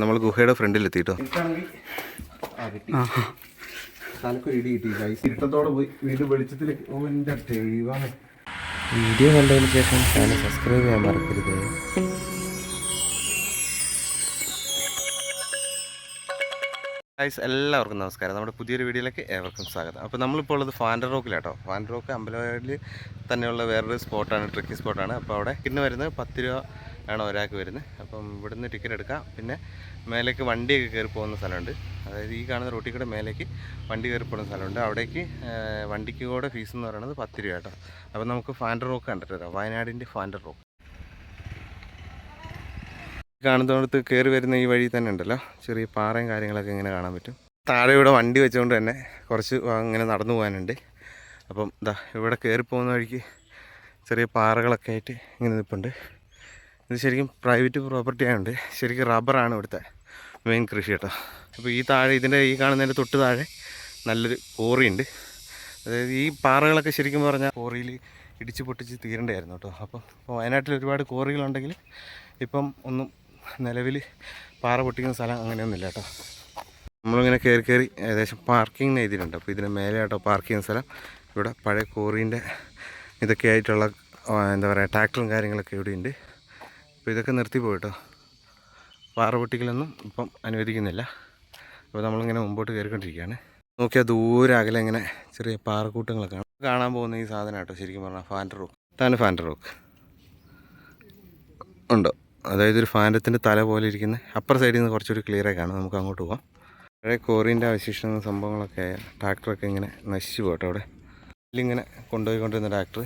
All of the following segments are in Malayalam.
നമ്മൾ ഗുഹയുടെ ഫ്രണ്ടിൽ കിട്ടി. വീഡിയോ കണ്ടതിന് ശേഷം ചാനൽ സബ്സ്ക്രൈബ് ചെയ്യാൻ മറക്കരുത്. ഗൈസ് എല്ലാവർക്കും നമസ്കാരം. നമ്മുടെ പുതിയൊരു വീഡിയോയിലേക്ക് ഏവർക്കും സ്വാഗതം. അപ്പോൾ നമ്മളിപ്പോൾ ഉള്ളത് ഫാൻഡർ റോക്കിലാട്ടോ ഫാൻഡർ റോക്ക് അമ്പലവയലിൽ തന്നെയുള്ള വേറൊരു സ്പോട്ടാണ് ട്രക്കിംഗ് സ്പോട്ടാണ് അപ്പോൾ അവിടെ ഇന്ന് വരുന്നത് പത്ത് രൂപ ആണ് ഒരാൾക്ക് വരുന്നത്. അപ്പം ഇവിടുന്ന് ടിക്കറ്റ് എടുക്കാം. പിന്നെ മേലേക്ക് വണ്ടിയൊക്കെ കയറി പോകുന്ന സ്ഥലമുണ്ട്. അതായത് ഈ കാണുന്ന റോട്ടിൽ കൂടെ മേലേക്ക് വണ്ടി കയറി പോകുന്ന സ്ഥലമുണ്ട്. അവിടേക്ക് വണ്ടിക്ക് കൂടെ ഫീസ് എന്ന് പറയുന്നത് പത്ത് രൂപ കേട്ടോ. അപ്പം നമുക്ക് ഫാൻഡർ റോക്ക് കണ്ടിട്ട് വരാം. വയനാടിന്റെ ഫാൻഡർ റോക്ക് കാണുന്നിടത്ത് കയറി വരുന്ന ഈ വഴി തന്നെ ഉണ്ടല്ലോ. ചെറിയ പാറയും കാര്യങ്ങളൊക്കെ ഇങ്ങനെ കാണാൻ പറ്റും. താഴെ ഇവിടെ വണ്ടി വെച്ചുകൊണ്ട് തന്നെ കുറച്ച് ഇങ്ങനെ നടന്നു പോകാനുണ്ട്. അപ്പം ഇതാ ഇവിടെ കയറി പോകുന്ന വഴിക്ക് ചെറിയ പാറകളൊക്കെ ആയിട്ട് ഇങ്ങനെ നിൽപ്പുണ്ട്. ഇത് ശരിക്കും പ്രൈവറ്റ് പ്രോപ്പർട്ടി ആയതുകൊണ്ട് ശരിക്കും റബ്ബറാണ് ഇവിടുത്തെ മെയിൻ കൃഷി കേട്ടോ. അപ്പോൾ ഈ താഴെ ഇതിന്റെ ഈ കാണുന്നതിന്റെ തൊട്ട് താഴെ നല്ലൊരു കോറിയുണ്ട് അതായത് ഈ പാറകളൊക്കെ ശരിക്കും പറഞ്ഞാൽ കോറിയിൽ ഇടിച്ച് പൊട്ടിച്ച് തീരേണ്ടായിരുന്നു കേട്ടോ. അപ്പം ഇപ്പോൾ വയനാട്ടിൽ ഒരുപാട് കോറികളുണ്ടെങ്കിൽ ഇപ്പം ഒന്നും നിലവിൽ പാറ പൊട്ടിക്കുന്ന സ്ഥലം അങ്ങനെയൊന്നുമില്ല കേട്ടോ. നമ്മളിങ്ങനെ കയറി കയറി ഏകദേശം പാർക്കിംഗ് എഴുതിയിട്ടുണ്ട്. അപ്പോൾ ഇതിന് മേലെ കേട്ടോ പാർക്ക് ചെയ്യുന്ന സ്ഥലം. ഇവിടെ പഴയ കോറീന്റെ ഇതൊക്കെ ആയിട്ടുള്ള എന്താ പറയുക ട്രാക്ടറും കാര്യങ്ങളൊക്കെ ഇവിടെ ഉണ്ട് അപ്പോൾ ഇതൊക്കെ നിർത്തി പോയിട്ടോ. പാറ പൊട്ടിക്കലൊന്നും ഇപ്പം അനുവദിക്കുന്നില്ല. അപ്പോൾ നമ്മളിങ്ങനെ മുമ്പോട്ട് കയറിക്കൊണ്ടിരിക്കുകയാണ്. നോക്കിയാൽ ദൂരെ അകലെ ഇങ്ങനെ ചെറിയ പാറക്കൂട്ടങ്ങളൊക്കെ കാണാം. കാണാൻ പോകുന്ന ഈ സാധനം കേട്ടോ ശരിക്കും പറഞ്ഞാൽ ഫാൻഡർ റോക്ക്. ഇതാണ് ഫാൻഡർ റോക്ക്. ഉണ്ടോ? അതായത് ഒരു ഫാൻഡത്തിന്റെ തല പോലെ ഇരിക്കുന്ന അപ്പർ സൈഡിൽ നിന്ന് കുറച്ചുകൂടി ക്ലിയർ ആയി കാണാം. നമുക്ക് അങ്ങോട്ട് പോകാം പഴയ കോറിന്റെ അവശിഷ്ടങ്ങളും സംഭവങ്ങളൊക്കെ ട്രാക്ടറൊക്കെ ഇങ്ങനെ നശിച്ചു പോട്ടോ അവിടെ. ഇതിലിങ്ങനെ കൊണ്ടുപോയിക്കൊണ്ടിരുന്ന ട്രാക്ടർ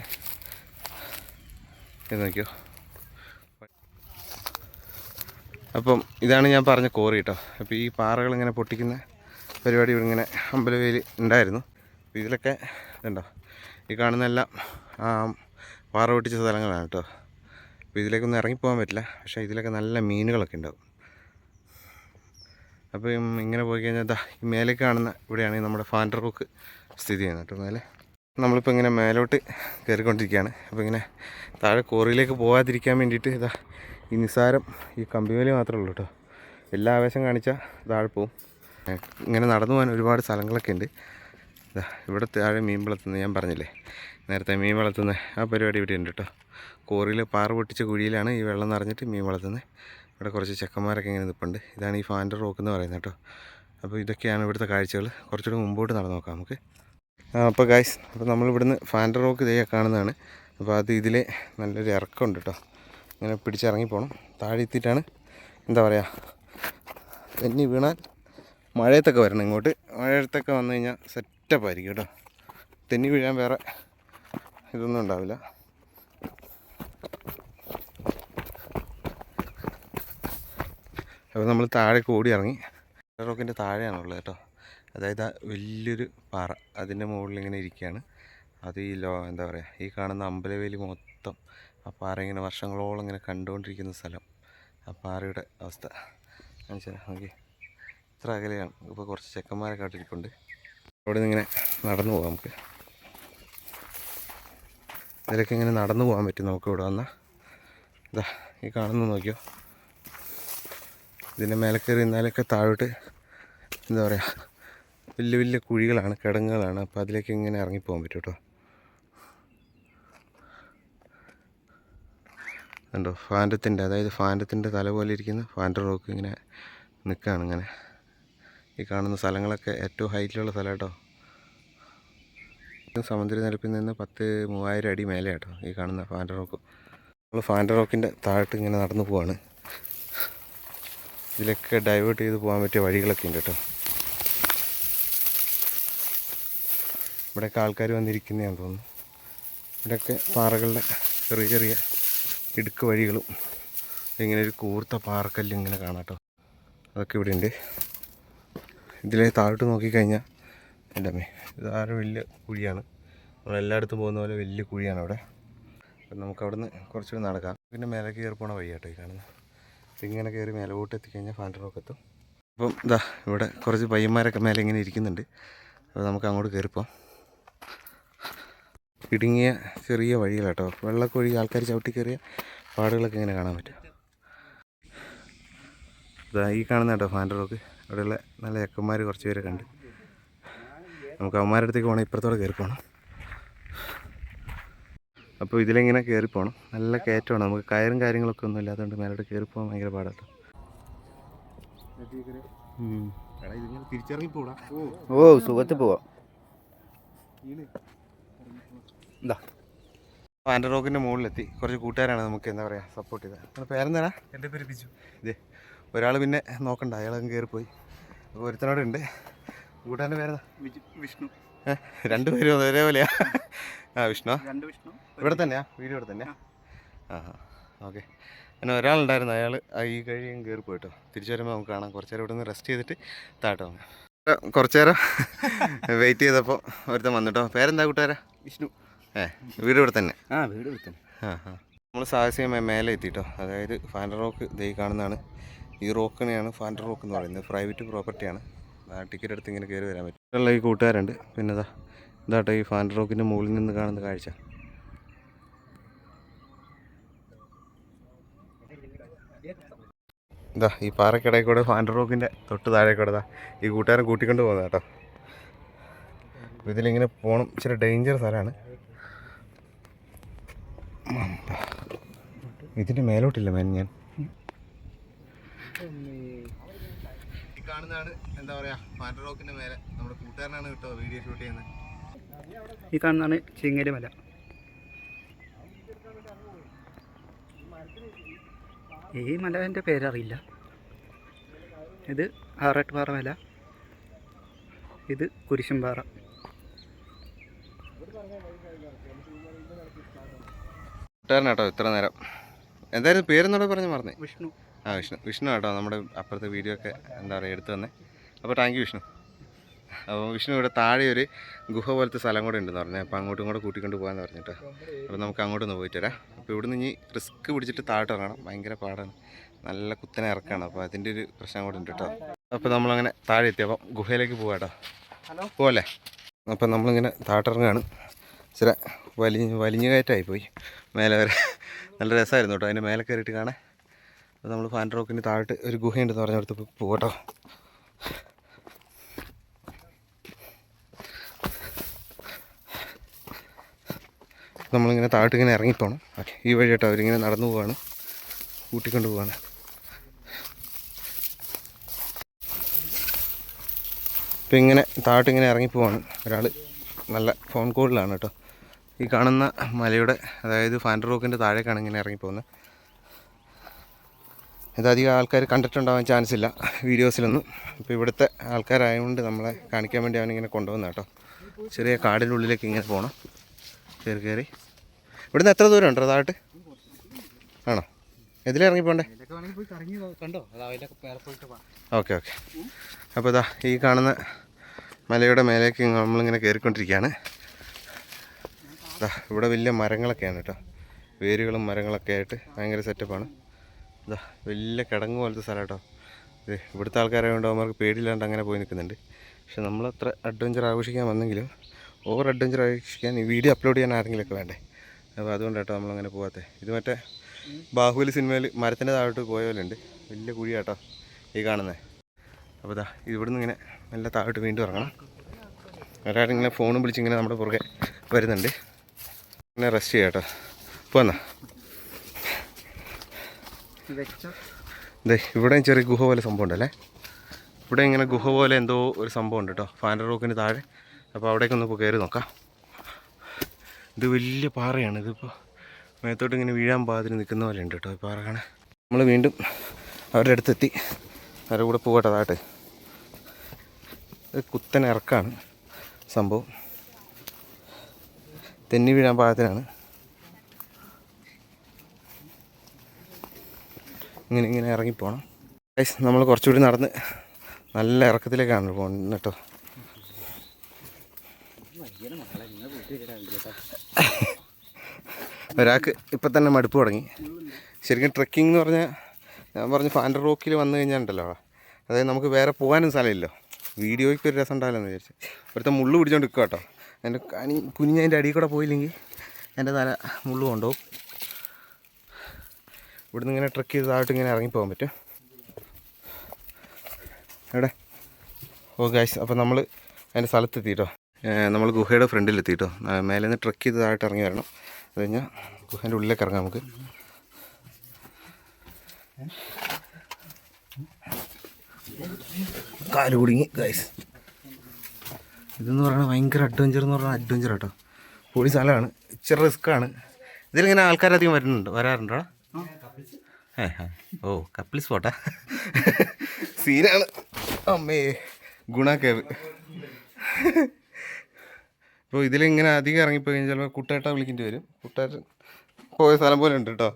ഇത് നോക്കിയോ? അപ്പം ഇതാണ് ഞാൻ പറഞ്ഞ കോറി കേട്ടോ അപ്പോൾ ഈ പാറകൾ ഇങ്ങനെ പൊട്ടിക്കുന്ന പരിപാടി ഇവിടെ ഇങ്ങനെ ഉണ്ടായിരുന്നു. അപ്പോൾ ഇതിലൊക്കെ ഉണ്ടോ ഈ കാണുന്ന എല്ലാം പാറ പൊട്ടിച്ച സ്ഥലങ്ങളാണ് കേട്ടോ. അപ്പോൾ ഇതിലേക്കൊന്നും ഇറങ്ങിപ്പോകാൻ പറ്റില്ല. പക്ഷേ ഇതിലൊക്കെ നല്ല മീനുകളൊക്കെ ഉണ്ടാവും. അപ്പം ഇങ്ങനെ പോയി കഴിഞ്ഞാൽ ദാ ഈ മേലെ കാണുന്ന ഇവിടെയാണ് നമ്മുടെ ഫാൻഡർ റോക്ക് സ്ഥിതി ചെയ്യുന്നത് കേട്ടോ മേലെ നമ്മളിപ്പോൾ ഇങ്ങനെ മേലോട്ട് കയറിക്കൊണ്ടിരിക്കുകയാണ്. അപ്പോൾ ഇങ്ങനെ താഴെ കോറിയിലേക്ക് പോകാതിരിക്കാൻ വേണ്ടിയിട്ട് ഇതാ ഈ നിസ്സാരം ഈ കമ്പിവേലി മാത്രമേ ഉള്ളൂ കേട്ടോ. എല്ലാ ആവേശം കാണിച്ചാൽ താഴെ പോവും. ഇങ്ങനെ നടന്നു പോകാൻ ഒരുപാട് സ്ഥലങ്ങളൊക്കെ ഉണ്ട്. ഇവിടെ താഴെ മീൻ വളർത്തുന്നത് ഞാൻ പറഞ്ഞില്ലേ? നേരത്തെ മീൻ വളർത്തുന്ന ആ പരിപാടി ഇവിടെ ഉണ്ട് കേട്ടോ. കോറിയിൽ പാറ പൊട്ടിച്ച കുഴിയിലാണ് ഈ വെള്ളം നിറഞ്ഞിട്ട് മീൻ വളർത്തുന്നത്. ഇവിടെ കുറച്ച് ചെക്കന്മാരൊക്കെ ഇങ്ങനെ നിൽപ്പുണ്ട് ഇതാണ് ഈ ഫാന്റെ റോക്ക് എന്ന് പറയുന്നത് കേട്ടോ. അപ്പോൾ ഇതൊക്കെയാണ് ഇവിടുത്തെ കാഴ്ചകൾ. കുറച്ചുകൂടി മുമ്പോട്ട് നടന്നു നോക്കാം നമുക്ക്. അപ്പോൾ ഗായ്സ് അപ്പോൾ നമ്മളിവിടുന്ന് ഫാന്റെ റോക്ക് ഇതേ കാണുന്നതാണ്. അപ്പോൾ അത് ഇതിലെ നല്ലൊരു ഇറക്കമുണ്ട് കേട്ടോ. ഇങ്ങനെ പിടിച്ചിറങ്ങി പോകണം താഴെ എത്തിയിട്ടാണ് എന്താ പറയുക തെന്നി വീണാൽ മഴയത്തൊക്കെ വരണം ഇങ്ങോട്ട്. മഴയത്തൊക്കെ വന്നു കഴിഞ്ഞാൽ സെറ്റപ്പ് ആയിരിക്കും കേട്ടോ. തെന്നി വീഴാൻ വേറെ ഇതൊന്നും ഉണ്ടാവില്ല. അപ്പോൾ നമ്മൾ താഴെ കൂടി ഇറങ്ങി റോക്കിന്റെ താഴെയാണുള്ളത് കേട്ടോ. അതായത് വലിയൊരു പാറ അതിന്റെ മുകളിൽ ഇങ്ങനെ ഇരിക്കുകയാണ്. അത് ഈ ലോ എന്താ പറയുക ഈ കാണുന്ന അമ്പലവേലി മൊത്തം ആ പാറ ഇങ്ങനെ വർഷങ്ങളോളം ഇങ്ങനെ കണ്ടുകൊണ്ടിരിക്കുന്ന സ്ഥലം. ആ പാറയുടെ അവസ്ഥ? കാണിച്ചാൽ നോക്കി ഇത്ര അകലെയാണ് ഇപ്പോൾ കുറച്ച് ചെക്കന്മാരൊക്കെ ആയിട്ടിരിപ്പുണ്ട് അവിടെ നിന്ന് ഇങ്ങനെ നടന്നു പോകാം നമുക്ക്. ഇതിലൊക്കെ ഇങ്ങനെ നടന്നു പോകാൻ പറ്റും നമുക്ക് ഇവിടെ വന്നാൽ ഇതാ ഈ കാണുന്നു നോക്കിയോ? ഇതിന്റെ മേലെ കയറി ഇന്നാലൊക്കെ താഴോട്ട് എന്താ പറയുക വലിയ വലിയ കുഴികളാണ് കിടങ്ങുകളാണ്. അപ്പോൾ അതിലേക്ക് ഇങ്ങനെ ഇറങ്ങിപ്പോകാൻ പറ്റും കേട്ടോ. കണ്ടോ ഫാന്റത്തിന്റെ അതായത് ഫാന്റത്തിന്റെ തല പോലെ ഇരിക്കുന്ന ഫാന്റ റോക്ക് ഇങ്ങനെ നിൽക്കുകയാണ് ഇങ്ങനെ. ഈ കാണുന്ന സ്ഥലങ്ങളൊക്കെ ഏറ്റവും ഹൈറ്റിലുള്ള സ്ഥലം കേട്ടോ സമുദ്രനിരപ്പിൽ നിന്ന് പത്ത് മൂവായിരം അടി മേലെ കേട്ടോ ഈ കാണുന്ന ഫാന്റ റോക്ക്. നമ്മൾ ഫാന്റ റോക്കിന്റെ താഴോട്ട് ഇങ്ങനെ നടന്നു പോവാണ്. ഇതിലൊക്കെ ഡൈവേർട്ട് ചെയ്ത് പോകാൻ പറ്റിയ വഴികളൊക്കെ ഉണ്ട് കേട്ടോ. ഇവിടെയൊക്കെ ആൾക്കാർ വന്നിരിക്കുന്നതാണെന്ന് തോന്നുന്നു. ഇവിടെയൊക്കെ പാറകളുടെ ചെറിയ ചെറിയ ഇടുക്ക് വഴികളും. ഇങ്ങനെ ഒരു കൂർത്ത പാറക്കല്ല് ഇങ്ങനെ കാണാം കേട്ടോ അതൊക്കെ ഇവിടെ ഉണ്ട്. ഇതിലെ താഴോട്ട് നോക്കിക്കഴിഞ്ഞാൽ എന്റെ അമ്മേ ഇതാരും വലിയ കുഴിയാണ്. നമ്മളെല്ലായിടത്തും പോകുന്ന പോലെ വലിയ കുഴിയാണ് അവിടെ. അപ്പം നമുക്ക് അവിടെ നിന്ന് കുറച്ചുകൂടി നടക്കാം. പിന്നെ മേലെ കയറി പോണ വഴിയാട്ടോ ഈ കാണുന്നത് ഇങ്ങനെ കയറി മേലോട്ട് എത്തിക്കഴിഞ്ഞാൽ ഫാൻഡറൊക്കെ എത്തും. അപ്പം ഇതാ ഇവിടെ കുറച്ച് പയ്യന്മാരൊക്കെ മേലെ ഇങ്ങനെ ഇരിക്കുന്നുണ്ട്. അപ്പോൾ നമുക്ക് അങ്ങോട്ട് കയറിപ്പോം ഇടുങ്ങിയ ചെറിയ വഴികളാട്ടോ. വെള്ളമൊക്കെ ഒഴുകി ആൾക്കാർ ചവിട്ടി കയറിയ പാടുകളൊക്കെ ഇങ്ങനെ കാണാൻ പറ്റും. ഇതാ ഈ കാണുന്ന കേട്ടോ ഫാൻഡർ റോക്ക് അവിടെയുള്ള നല്ല ചെക്കന്മാർ കുറച്ച് പേരെ കണ്ട്. നമുക്ക് അവന്മാരുടെ അടുത്തേക്ക് പോകണം ഇപ്പുറത്തോടെ കയറി പോകണം. അപ്പോൾ ഇതിലിങ്ങനെ കയറി പോകണം. നല്ല കയറ്റമാണ്. നമുക്ക് കയറും കാര്യങ്ങളൊക്കെ ഒന്നും ഇല്ലാത്തതുകൊണ്ട് മേലോട്ട് കയറി പോകാൻ ഭയങ്കര പാടാട്ടോ. ഓ സുഖത്ത് പോവാം. ഫാൻഡർ റോക്കിന്റെ മുകളിലെത്തി. കുറച്ച് കൂട്ടുകാരാണ് നമുക്ക് എന്താ പറയുക സപ്പോർട്ട് ചെയ്തത്. നിങ്ങളുടെ പേരെന്താ എന്റെ പേര് ബിജു. ഇതേ ഒരാൾ പിന്നെ നോക്കണ്ട അയാളും കയറിപ്പോയി. അപ്പോൾ ഒരുത്തനോട് ഉണ്ട്. കൂട്ടുകാരന്റെ പേരെന്താ? ബിജു വിഷ്ണു. ഏഹ് രണ്ടുപേരും ഒരേപോലെയാ. ആ വിഷ്ണു? രണ്ട് വിഷ്ണു ഇവിടെ തന്നെയാ? വീട് ഇവിടെ തന്നെയാ? ആ. ഓക്കെ. അങ്ങനെ ഒരാളുണ്ടായിരുന്നു അയാൾ ഈ കഴിയും കയറി പോയിട്ടോ തിരിച്ചു വരുമ്പോൾ നമുക്ക് കാണാം. കുറച്ച് നേരം ഇവിടെ നിന്ന് റെസ്റ്റ് ചെയ്തിട്ട് താട്ടോ കുറച്ച് നേരം വെയിറ്റ് ചെയ്തപ്പോൾ ഒരുത്തൻ വന്നിട്ടോ പേരെന്താ കൂട്ടുകാരാ? വിഷ്ണു. ഏ വീട് ഇവിടെ തന്നെ. ആ വീട് വിളിക്കണം ആ ആ. നമ്മൾ സാഹസികമായി മേലെ എത്തിട്ടോ അതായത് ഫാൻഡർ റോക്ക് ദേ കാണുന്നതാണ്. ഈ റോക്കിനെയാണ് ഫാൻഡർ റോക്ക് എന്ന് പറയുന്നത്. പ്രൈവറ്റ് പ്രോപ്പർട്ടിയാണ് ടിക്കറ്റ് എടുത്ത് ഇങ്ങനെ കയറി വരാൻ പറ്റും. ഉള്ള ഈ കൂട്ടുകാരുണ്ട്. പിന്നെ ഇതാ ഇതാട്ടോ ഈ ഫാൻഡർ റോക്കിന്റെ മുകളിൽ നിന്ന് കാണുന്ന കാഴ്ച. ഇതാ ഈ പാറക്കിടയിൽ കൂടെ ഫാൻഡർ റോക്കിന്റെ തൊട്ട് താഴെ കൂടെ ഇതാ ഈ കൂട്ടുകാരൻ കൂട്ടിക്കൊണ്ട് പോകുന്നത് കേട്ടോ ഇതിലിങ്ങനെ പോകണം ഇച്ചിരി ഡേഞ്ചർ സ്ഥലമാണ്. ഇതിന്റെ മേലോട്ടില്ല മേൻ ഞാൻ. ഈ കാണുന്നതാണ് എന്താ മേലെ നമ്മുടെ കൂട്ടുകാരനാണ് കേട്ടോ വീഡിയോ ഷൂട്ട് ചെയ്യുന്നത്. ഈ കാണുന്നതാണ് ചിങ്ങേരി മല. ഈ മലേന്റെ പേരറിയില്ല. ഇത് ആറാട്ടുപാറ മല. ഇത് കുരിശുംപാറ. കൂട്ടുകാരൻ കേട്ടോ ഇത്ര നേരം. എന്തായിരുന്നു പേരെന്നോട് പറഞ്ഞു മറന്നു? വിഷ്ണു. ആ വിഷ്ണു. വിഷ്ണു കേട്ടോ നമ്മുടെ അപ്പുറത്തെ വീഡിയോ ഒക്കെ എന്താ പറയുക എടുത്തു തന്നെ. അപ്പോൾ താങ്ക് യു വിഷ്ണു. അപ്പോൾ വിഷ്ണു ഇവിടെ താഴെ ഒരു ഗുഹ പോലത്തെ സ്ഥലം കൂടെ ഉണ്ടെന്ന് പറഞ്ഞത് അപ്പോൾ അങ്ങോട്ടും കൂടെ കൂട്ടിക്കൊണ്ട് പോകാമെന്ന് പറഞ്ഞിട്ട്. അപ്പോൾ നമുക്ക് അങ്ങോട്ടൊന്ന് പോയിട്ട് വരാം. അപ്പോൾ ഇവിടുന്ന് ഇനി റിസ്ക് പിടിച്ചിട്ട് താഴോട്ട് ഇറങ്ങണം. ഭയങ്കര പാടാണ്. നല്ല കുത്തനെ ഇറക്കാണ്. അപ്പോൾ അതിന്റെ ഒരു പ്രശ്നം കൂടെ ഉണ്ട് കേട്ടോ. അപ്പോൾ നമ്മളങ്ങനെ താഴെ എത്തി. അപ്പം ഗുഹയിലേക്ക് പോകാം കേട്ടോ പോവല്ലേ? അപ്പം നമ്മളിങ്ങനെ താട്ടിറങ്ങാണ് ഇച്ചിരി വലിഞ്ഞ് വലിഞ്ഞ് കയറ്റമായി പോയി മേലെ വരെ. നല്ല രസമായിരുന്നു കേട്ടോ. അതിന്റെ മേലെ കയറിയിട്ട് കാണാൻ. അപ്പോൾ നമ്മൾ ഫാൻ റോക്കിന്റെ താഴോട്ട് ഒരു ഗുഹയുണ്ടെന്ന് പറഞ്ഞിടത്ത് പോകട്ടോ. നമ്മളിങ്ങനെ താഴോട്ട് ഇങ്ങനെ ഇറങ്ങിപ്പോണം ഈ വഴി കേട്ടോ അവരിങ്ങനെ നടന്നു പോവാണ്. കൂട്ടിക്കൊണ്ട് പോവാണ്. ഇപ്പം ഇങ്ങനെ താഴോട്ട് ഇങ്ങനെ ഇറങ്ങിപ്പോവാണ്. ഒരാൾ നല്ല ഫോൺ കോളിലാണ് കേട്ടോ. ഈ കാണുന്ന മലയുടെ അതായത് ഫാൻഡർ റോക്കിന്റെ താഴേക്കാണ് ഇങ്ങനെ ഇറങ്ങിപ്പോകുന്നത്. ഇതധികം ആൾക്കാർ കണ്ടിട്ടുണ്ടാവാൻ ചാൻസ് ഇല്ല വീഡിയോസിലൊന്നും. ഇപ്പോൾ ഇവിടുത്തെ ആൾക്കാരായതുകൊണ്ട് നമ്മളെ കാണിക്കാൻ വേണ്ടി അവനിങ്ങനെ കൊണ്ടുവന്ന കേട്ടോ ചെറിയ കാടിന്റെ ഉള്ളിലേക്ക് ഇങ്ങനെ പോകണം കയറി കയറി ഇവിടുന്ന് എത്ര ദൂരം ഉണ്ടോ താഴോട്ട്? ആണോ? ഇതിലിറങ്ങി പോണ്ടേ? കണ്ടോ അതിലൊക്കെ പേരെ പോയിട്ട് ഓക്കെ ഓക്കെ. അപ്പോൾ ഇതാ ഈ കാണുന്ന മലയുടെ മേലേക്ക് നമ്മളിങ്ങനെ കയറിക്കൊണ്ടിരിക്കുകയാണ് ഇവിടെ വലിയ മരങ്ങളൊക്കെയാണ് കേട്ടോ. വേരുകളും മരങ്ങളൊക്കെ ആയിട്ട് ഭയങ്കര സെറ്റപ്പാണ് ഇതാ വലിയ കിടങ്ങ് പോലത്തെ സ്ഥലം കേട്ടോ. ഇവിടുത്തെ ആൾക്കാരായതുകൊണ്ട് അവന്മാർക്ക് പേടിയില്ലാണ്ട് അങ്ങനെ പോയി നിൽക്കുന്നുണ്ട്. പക്ഷെ നമ്മൾ അത്ര അഡ്വഞ്ചർ ആഘോഷിക്കാൻ വന്നെങ്കിലും ഓവർ അഡ്വഞ്ചർ ആഘോഷിക്കാൻ ഈ വീഡിയോ അപ്ലോഡ് ചെയ്യാൻ ആരെങ്കിലുമൊക്കെ വേണ്ടേ? അപ്പോൾ അതുകൊണ്ട് കേട്ടോ നമ്മളങ്ങനെ പോകാത്തത് ഇത് മറ്റേ ബാഹുബലി സിനിമയിൽ മരത്തിന്റെ താഴോട്ട് പോയ പോലെ ഉണ്ട്. വലിയ കുഴി കേട്ടോ ഈ കാണുന്നത് അപ്പോൾ ഇതാ ഇവിടുന്ന് ഇങ്ങനെ നല്ല താഴോട്ട് വീണ്ടും ഇറങ്ങണം. ഒരാളിങ്ങനെ ഫോണും വിളിച്ചിങ്ങനെ നമ്മുടെ പുറകെ വരുന്നുണ്ട്. ഇങ്ങനെ റെസ്റ്റ് ചെയ്യാം കേട്ടോ. പോന്നാ. ഇതേ ഇവിടെയും ചെറിയ ഗുഹ പോലെ സംഭവം ഉണ്ടല്ലേ ഇവിടെ ഇങ്ങനെ ഗുഹ പോലെ എന്തോ ഒരു സംഭവം ഉണ്ട് കേട്ടോ. ഫാൻഡർ റോക്കിന് താഴെ. അപ്പോൾ അവിടേക്കൊന്ന് ഇപ്പോൾ കയറി നോക്കാം. ഇത് വലിയ പാറയാണ്. ഇതിപ്പോൾ മേത്തോട്ട് ഇങ്ങനെ വീഴാൻ പാകത്തിന് നിൽക്കുന്ന പോലെ ഉണ്ട് കേട്ടോ ഈ പാറ കാണാൻ. നമ്മൾ വീണ്ടും അവരുടെ അടുത്തെത്തി. അവരുടെ കൂടെ പോകട്ടെ താട്ടെ ഇത് കുത്തൻ ഇറക്കാണ് സംഭവം. തെന്നി വീഴാൻ പാകത്തിനാണ്. ഇങ്ങനെ ഇങ്ങനെ ഇറങ്ങിപ്പോണം നമ്മൾ കുറച്ചുകൂടി നടന്ന് നല്ല ഇറക്കത്തിലേക്കാണ് പോകുന്നത് കേട്ടോ. ഒരാൾക്ക് ഇപ്പം തന്നെ മടുപ്പ് തുടങ്ങി. ശരിക്കും ട്രക്കിംഗ് എന്ന് പറഞ്ഞാൽ ഞാൻ പറഞ്ഞു ഫാൻഡർ റോക്കിൽ വന്നു കഴിഞ്ഞാൽ ഉണ്ടല്ലോ അതായത് നമുക്ക് വേറെ പോകാനും സ്ഥലമില്ലല്ലോ. വീഡിയോയ്ക്ക് ഒരു രസം ഉണ്ടാവില്ലെന്ന് വിചാരിച്ചു. ഒരുത്ത മുള്ളു പിടിച്ചോണ്ട് നിൽക്കുക കേട്ടോ. എന്റെ കനി കുഞ്ഞ് അതിന്റെ അടിയിൽ കൂടെ പോയില്ലെങ്കിൽ എന്റെ തല മുള്ളു കൊണ്ടുപോകും. ഇവിടുന്ന് ഇങ്ങനെ ട്രക്ക് ചെയ്ത് താഴോട്ട് ഇങ്ങനെ ഇറങ്ങിപ്പോകാൻ പറ്റും. എവിടെ? ഓ ഗൈസ് അപ്പോൾ നമ്മൾ അതിന്റെ സ്ഥലത്തെത്തിയിട്ടോ. നമ്മൾ ഗുഹയുടെ ഫ്രണ്ടിലെത്തിയിട്ടോ. മേലെ നിന്ന് ട്രക്ക് ചെയ്ത് താഴോട്ട് ഇറങ്ങി വരണം. അത് കഴിഞ്ഞാൽ ഗുഹേന്റെ ഉള്ളിലേക്ക് ഇറങ്ങാം നമുക്ക്. കാൽ കുടുങ്ങി ഗൈസ് ഇതെന്ന് പറയുന്നത് ഭയങ്കര അഡ്വഞ്ചർ എന്ന് പറഞ്ഞാൽ അഡ്വഞ്ചർ കേട്ടോ പൊടി സ്ഥലമാണ്. ഇച്ചിരി റിസ്ക്കാണ് ഇതിലിങ്ങനെ ആൾക്കാരധികം വരുന്നുണ്ട്. വരാറുണ്ടോ? ഏ ഓ കപ്പിൾ സ്പോട്ടാ സീനാണ്. അമ്മേ ഗുണ കേവ് ഇപ്പോൾ ഇതിലിങ്ങനെ അധികം ഇറങ്ങിപ്പോയി കഴിഞ്ഞാൽ ചിലപ്പോൾ കുട്ടേട്ട വിളിക്കേണ്ടി വരും. കുട്ടേട്ടൻ പോയ സ്ഥലം പോലെ ഉണ്ട് കേട്ടോ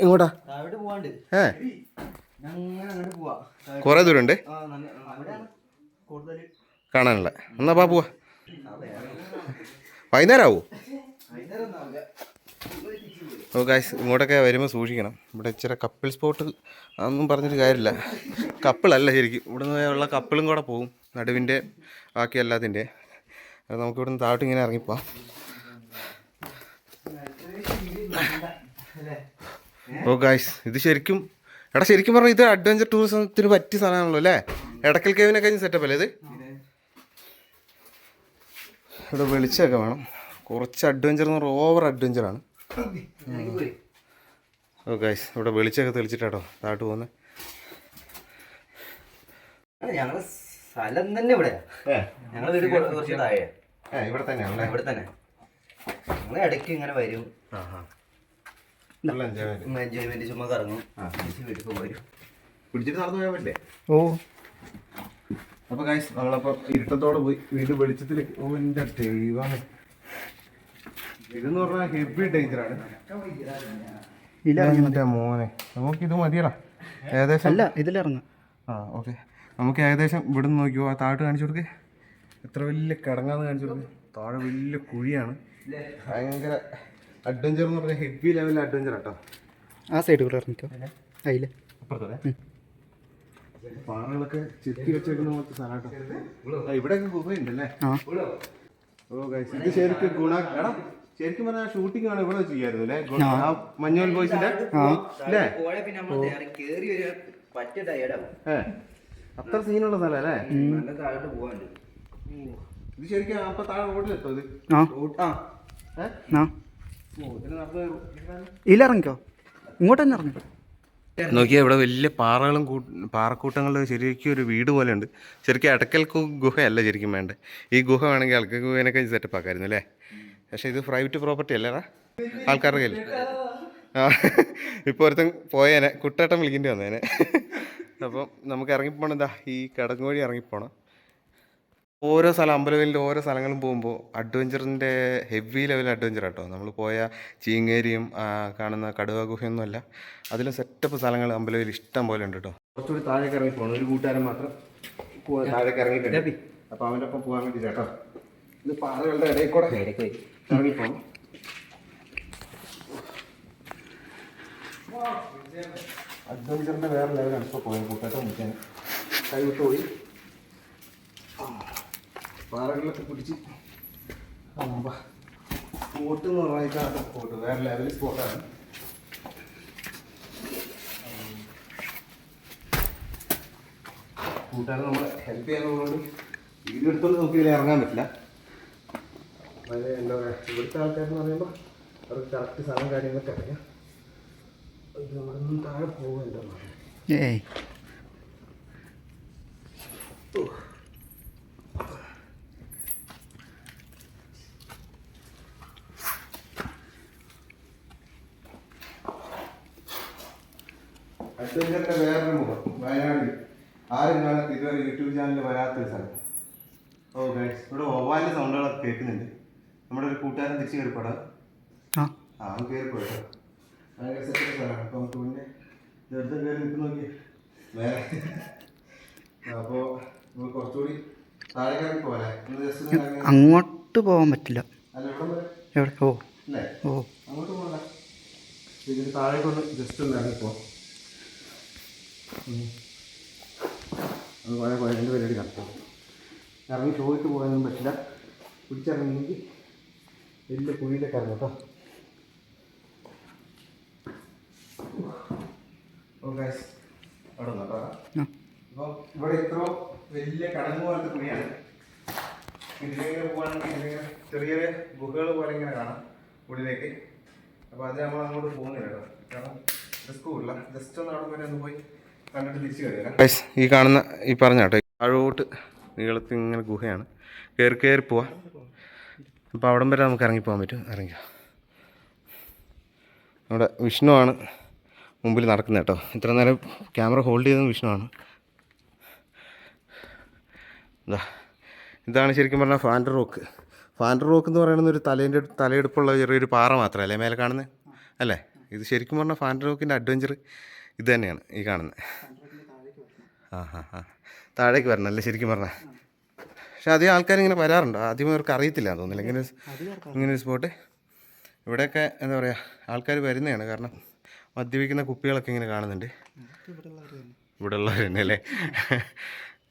എങ്ങോട്ടാ? ഏ? കുറേ ദൂരമുണ്ട്? കാണാനുള്ള എന്നാ പാ പോവാ വൈകുന്നേരം ആവോ ഓ ഗായ്സ് ഇങ്ങോട്ടൊക്കെ വരുമ്പോൾ സൂക്ഷിക്കണം. ഇവിടെ ഇച്ചിരി കപ്പിൾ സ്പോട്ട് അതൊന്നും പറഞ്ഞിട്ട് കാര്യമില്ല. കപ്പിളല്ല ശരിക്കും. ഇവിടെ നിന്ന് ഉള്ള കപ്പിളും കൂടെ പോകും നടുവിന്റെ ബാക്കി എല്ലാത്തിന്റെ. അത് നമുക്ക് ഇവിടെ നിന്ന് താഴോട്ട് ഇങ്ങനെ ഇറങ്ങിപ്പോവാം. ഓ ഗായ്സ് ഇത് ശരിക്കും എടാ ശരിക്കും പറഞ്ഞാൽ ഇത് അഡ്വഞ്ചർ ടൂറിസത്തിന് പറ്റിയ സ്ഥലമാണല്ലോ അല്ലേ? എടക്കൽ കേവിനെ കഴിഞ്ഞ് സെറ്റപ്പ് അല്ലേ ഇത്? ഇവിടെ വെളിച്ചമൊക്കെ വേണം. കുറച്ച് അഡ്വഞ്ചർ എന്ന് പറഞ്ഞാൽ ഓവർ അഡ്വഞ്ചറാണ് ഓ ഗൈസ് ഇവിടെ വെളിച്ചമൊക്കെ തെളിച്ചിട്ടാട്ടോ താട്ട് പോകുന്നത് ഞങ്ങളെ സ്ഥലം തന്നെ ഇവിടെ. വീട് കുറച്ച് താഴെ. ഇവിടെ തന്നെയാണല്ലേ? ഇവിടെ തന്നെ. ഞങ്ങൾ ഇടയ്ക്ക് ഇങ്ങനെ വരും. എൻജോയ്മെന്റ് ചുമ്മാ കറങ്ങും. വീട്ടിൽ പിടിച്ചിട്ട് നടന്നു പോയാൽ പറ്റില്ലേ ഓ. അപ്പോൾ ഗൈസ് നമ്മളപ്പോൾ ഇരുട്ടത്തോടെ പോയി. വീട് വെളിച്ചത്തിൽ ഓ എന്റെ ദൈവമാണ് ഇതെന്ന് പറഞ്ഞാൽ ഹെവി ഡേഞ്ചറാണ് മോനെ. ഇത് മതിയടാ. ഏകദേശം അല്ല ഇതിലിറങ്ങാം. ആ ഓക്കെ നമുക്ക് ഏകദേശം ഇവിടെ നിന്ന് നോക്കിയോ ആ താഴോട്ട് കാണിച്ചു കൊടുക്കേ. എത്ര വലിയ കിടങ്ങാന്ന് കാണിച്ചു കൊടുക്കേ. താഴെ വലിയ കുഴിയാണ്. ഭയങ്കര അഡ്വഞ്ചർ എന്ന് പറഞ്ഞാൽ ഹെവി ലെവലിൽ അഡ്വഞ്ചർ കേട്ടോ ആ സൈഡ് കൂടെ ഇറങ്ങിക്കോ. അതിൽ. അപ്പുറത്തല്ലേ? പാറകളൊക്കെ ചെത്തി വെച്ചേക്കുന്ന പോലത്തെ സ്ഥലമാട്ടോ ഇവിടെയൊക്കെ ഗുഹയുണ്ടല്ലേ ഓ ഗൈസ് ഇത് ശരിക്കും ഗുണ എടാ ശരിക്കും പറഞ്ഞാൽ ഷൂട്ടിംഗ് ആണ് ഇവിടെ ചെയ്യായിരുന്നു അല്ലേ? ആ. മഞ്ഞോൽ ബോയ്സിന്റെ അല്ലേ? അത്ര സീനുള്ള സ്ഥലം അല്ലേ? നല്ല താഴോട്ട് പോവാണ്ട് ഇത് ശരിക്കും അപ്പൊ താഴെ റോഡിലെത്തോ ഇത്? ഇതിലിറങ്ങിക്കോ? ഇങ്ങോട്ട് തന്നെ ഇറങ്ങി. നോക്കിയാൽ ഇവിടെ വലിയ പാറകളും പാറക്കൂട്ടങ്ങളുടെ ശരിക്കും ഒരു വീട് പോലെ ഉണ്ട് ശരിക്കും അടക്കൽ ഗുഹയല്ല ശരിക്കും വേണ്ടത് ഈ ഗുഹ വേണമെങ്കിൽ അടക്കൽ ഗുഹേനൊക്കെ സെറ്റപ്പ് ആക്കായിരുന്നു അല്ലേ? പക്ഷേ ഇത് പ്രൈവറ്റ് പ്രോപ്പർട്ടി അല്ലേടാ ആൾക്കാരുടെ കയ്യിൽ. ഇപ്പോൾ ഒരുത്തൻ പോയേനെ. കുട്ടേട്ടൻ വിളിക്കേണ്ടി വന്നേനെ. അപ്പം നമുക്ക് ഇറങ്ങിപ്പോണം. എന്താ ഈ കടങ്ങോഴി ഇറങ്ങിപ്പോണം. ഓരോ സ്ഥലം അമ്പലവലിന്റെ ഓരോ സ്ഥലങ്ങളും പോകുമ്പോൾ അഡ്വഞ്ചറിന്റെ ഹെവി ലെവൽ അഡ്വഞ്ചർ കേട്ടോ നമ്മൾ പോയ ചീങ്ങേരിയും കാണുന്ന കടുവ ഗുഹയൊന്നും അല്ല അതിലും സെറ്റപ്പ് സ്ഥലങ്ങൾ അമ്പലവലിൽ ഇഷ്ടം പോലെ ഉണ്ട് കേട്ടോ കുറച്ചുകൂടി താഴേക്ക് ഇറങ്ങി പോകണം ഒരു കൂട്ടുകാരൻ മാത്രം താഴേക്ക് ഇറങ്ങിയിട്ടുണ്ട്. അപ്പോൾ അവന്റെ ഒപ്പം പോകാൻ വേണ്ടി കേട്ടോ ഇത് പാറകളുടെ ഇടയിൽ കൂടെ അഡ്വഞ്ചറിന്റെ വേറെ ലെവലാണ് ഇപ്പോൾ പോയ കൂട്ടാട്ടം മുറ്റാൻ കൈവിട്ട് പോയി. പാറകളിലൊക്കെ പിടിച്ച്. സ്പോട്ട് എന്ന് പറഞ്ഞാൽ സ്പോട്ട്. വേറെ ലെവൽ സ്പോട്ടാണ്. കൂട്ടുകാരൻ നമ്മൾ ഹെൽപ്പ് ചെയ്യാനുള്ളതുകൊണ്ട് വീഡിയോ എടുത്തോണ്ട് നമുക്ക് ഇതിൽ ഇറങ്ങാൻ പറ്റില്ല. വളരെ എന്താ പറയുക ഇവിടുത്തെ ആൾക്കാരെന്ന് പറയുമ്പോൾ അവർക്ക് കറക്റ്റ് സ്ഥലം കാര്യങ്ങളൊക്കെ അറിയാം. ഇത് ഇവിടെ നിന്ന് താഴെ പോകുന്നുണ്ടോ ഏയ്. അഡ്വഞ്ചറിന്റെ വേറൊരു മുഖം. വയനാട്. ആരും കാണാത്ത ഇതുവരെ യൂട്യൂബ് ചാനലിൽ വരാത്തൊരു സ്ഥലം. ഓ ഗൈസ് ഇവിടെ ഒവാലിന്റെ സൗണ്ടുകളൊക്കെ കേൾക്കുന്നുണ്ട്. നമ്മുടെ ഒരു കൂട്ടുകാരൻ തിരിച്ച് കയറിപ്പോടാ. ആ. അവൻ കയറിപ്പോട്ടോ ഭയങ്കര സെറ്റ് സ്ഥലമാണ്. അപ്പൊ നമുക്ക് മുന്നേ ഇതെടുത്ത് കയറി നിൽക്കുന്ന നോക്കി വേറെ. അപ്പോൾ നമ്മൾ കുറച്ചുകൂടി താഴെ കയറി പോലെ അങ്ങോട്ട് പോകാൻ പറ്റില്ല. എവിടെ? ഓ. ഓ. അങ്ങോട്ട് പോകണ്ട. ഇതിന് താഴേക്കൊന്ന് ജസ്റ്റ് ഒന്ന് ഇറങ്ങിപ്പോ അത് പോയ രണ്ട് പരിപാടി കറക്റ്റ് ഇറങ്ങി ചോദിച്ചു പോകാനൊന്നും പറ്റില്ല. പിടിച്ചിറങ്ങിയെങ്കിൽ വലിയ കുഴിയിലേക്ക് ഇറങ്ങും കേട്ടോ. അവിടെ നിന്നോ അപ്പോൾ ഇവിടെ ഇത്ര വലിയ കടങ്ങ് പോലത്തെ കുഴിയാണ്. ഇതിലേക്ക് പോകുകയാണെങ്കിൽ ചെറിയ ചെറിയ ഗുഹകൾ പോലെ ഇങ്ങനെ കാണാം ഉള്ളിലേക്ക് അപ്പോൾ അത് നമ്മൾ അങ്ങോട്ട് പോകുന്നില്ല കേട്ടോ. കാരണം റിസ്ക് ഇല്ല. ജസ്റ്റ് ഒന്ന് അവിടെ വരെ ഒന്ന് പോയി ഈ കാണുന്ന ഈ പറഞ്ഞ കേട്ടോ താഴോട്ട് നീളത്തിൽ ഇങ്ങനെ ഗുഹയാണ്. കയറി കയറി പോവാ. അപ്പോൾ അവിടം വരെ നമുക്ക് ഇറങ്ങി പോകാൻ പറ്റും. ഇറങ്ങിക്കാം നമ്മുടെ വിഷ്ണുവാണ് മുമ്പിൽ നടക്കുന്നത് കേട്ടോ. ഇത്ര നേരം ക്യാമറ ഹോൾഡ് ചെയ്തത് വിഷ്ണുവാണ്. ഇതാ ഇതാണ് ശരിക്കും പറഞ്ഞാൽ ഫാൻഡർ റോക്ക്. ഫാൻഡർ റോക്ക് എന്ന് പറയുന്നത് ഒരു തലേന്റെ തലയെടുപ്പുള്ള ചെറിയൊരു പാറ മാത്രമല്ലേ മേലെ കാണുന്നത് അല്ലേ? ഇത് ശരിക്കും പറഞ്ഞാൽ ഫാൻഡർ റോക്കിന്റെ അഡ്വഞ്ചർ ഇത് തന്നെയാണ് ഈ കാണുന്നത് ആ ഹാ ഹാ താഴേക്ക് വരണം അല്ലേ ശരിക്കും പറഞ്ഞാൽ പക്ഷെ അധികം ആൾക്കാർ ഇങ്ങനെ വരാറുണ്ടോ? ആദ്യം അവർക്ക് അറിയത്തില്ല തോന്നുന്നില്ല. ഇങ്ങനെ ഇങ്ങനെ ഒരു സ്പോട്ട്. ഇവിടെയൊക്കെ എന്താ പറയുക ആൾക്കാർ വരുന്നതാണ്. കാരണം മദ്യപിക്കുന്ന കുപ്പികളൊക്കെ ഇങ്ങനെ കാണുന്നുണ്ട്. ഇവിടെ ഉള്ളവർ തന്നെ അല്ലേ